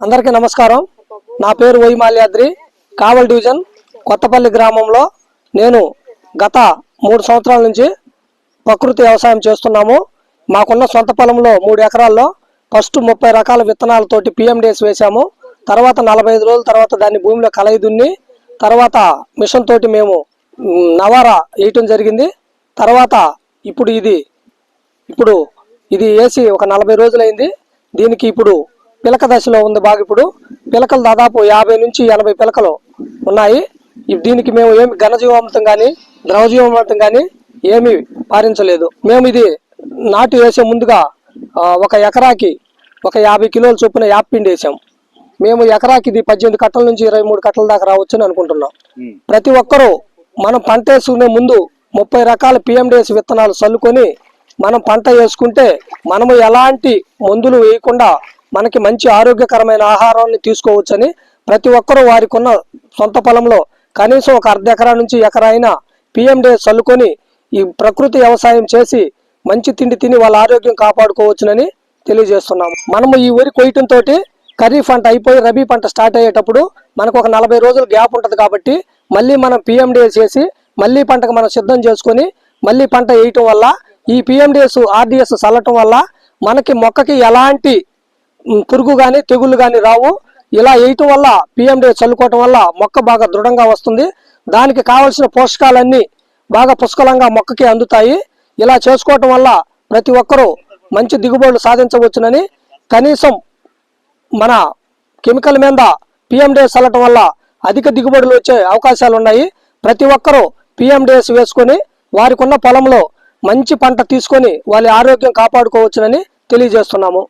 అందరికీ నమస్కారం. నా పేరు వైమాల్యాద్రి కావల్ డివిజన్ కొత్తపల్లి గ్రామంలో నేను గత మూడు సంవత్సరాల నుంచి ప్రకృతి వ్యవసాయం చేస్తున్నాము. మాకున్న సొంత పొలంలో మూడు ఎకరాల్లో ఫస్ట్ ముప్పై రకాల విత్తనాలతోటి పిఎండిఎస్ వేసాము తర్వాత నలభై ఐదు రోజుల తర్వాత దాన్ని భూమిలో కలయి దున్ని తర్వాత మిషన్ తోటి మేము నవారా వేయటం జరిగింది. తర్వాత ఇప్పుడు ఇది ఇప్పుడు ఇది వేసి ఒక నలభై రోజులైంది. దీనికి ఇప్పుడు పిలక దశలో ఉంది బాగా ఇప్పుడు. పిలకలు దాదాపు యాభై నుంచి ఎనభై పిలకలు ఉన్నాయి. దీనికి మేము ఏమి ఘనజీవామృతం కానీ ద్రవజీవామృతం కానీ ఏమీ పారించలేదు. మేము ఇది నాటు వేసే ముందుగా ఒక ఎకరాకి ఒక యాభై కిలోల చొప్పున యాప్పిండి వేసాం. మేము ఎకరాకి ఇది పద్దెనిమిది కట్టల నుంచి ఇరవై మూడు కట్టల దాకా రావచ్చని అనుకుంటున్నాం. ప్రతి ఒక్కరూ మనం పంట వేసుకునే ముందు ముప్పై రకాల పిఎండిఎస్ విత్తనాలు చల్లుకొని మనం పంట వేసుకుంటే మనము ఎలాంటి మందులు వేయకుండా మనకి మంచి ఆరోగ్యకరమైన ఆహారాన్ని తీసుకోవచ్చని ప్రతి ఒక్కరూ వారికి ఉన్న సొంత పొలంలో కనీసం ఒక అర్ధ ఎకరా నుంచి ఎకరా అయినా చల్లుకొని ఈ ప్రకృతి వ్యవసాయం చేసి మంచి తిండి తిని వాళ్ళ ఆరోగ్యం కాపాడుకోవచ్చునని తెలియజేస్తున్నాము. మనము ఈ వరి కొయ్యటంతో తోటి ఖరీఫ్ పంట అయిపోయి రబీ పంట స్టార్ట్ అయ్యేటప్పుడు మనకు ఒక నలభై రోజులు గ్యాప్ ఉంటుంది కాబట్టి మళ్ళీ మనం పిఎండిఎస్ చేసి మళ్ళీ పంటకు మనం సిద్ధం చేసుకొని మళ్ళీ పంట వేయటం వల్ల ఈ పిఎండిఎస్ ఆర్డిఎస్ చల్లటం వల్ల మనకి మొక్కకి ఎలాంటి పురుగు కానీ తెగుళ్ళు కానీ రావు. ఇలా వేయటం వల్ల పిఎండి చల్లుకోవటం వల్ల మొక్క బాగా దృఢంగా వస్తుంది. దానికి కావలసిన పోషకాలన్నీ బాగా పుష్కలంగా మొక్కకి అందుతాయి. ఇలా చేసుకోవటం వల్ల ప్రతి ఒక్కరూ మంచి దిగుబడులు సాధించవచ్చునని కనీసం మన కెమికల్ మీద పిఎండిఎస్ చల్లటం వల్ల అధిక దిగుబడులు వచ్చే అవకాశాలు ఉన్నాయి. ప్రతి ఒక్కరూ పిఎండిఎస్ వేసుకొని వారికి ఉన్న పొలంలో మంచి పంట తీసుకొని వాళ్ళ ఆరోగ్యం కాపాడుకోవచ్చునని తెలియజేస్తున్నాము.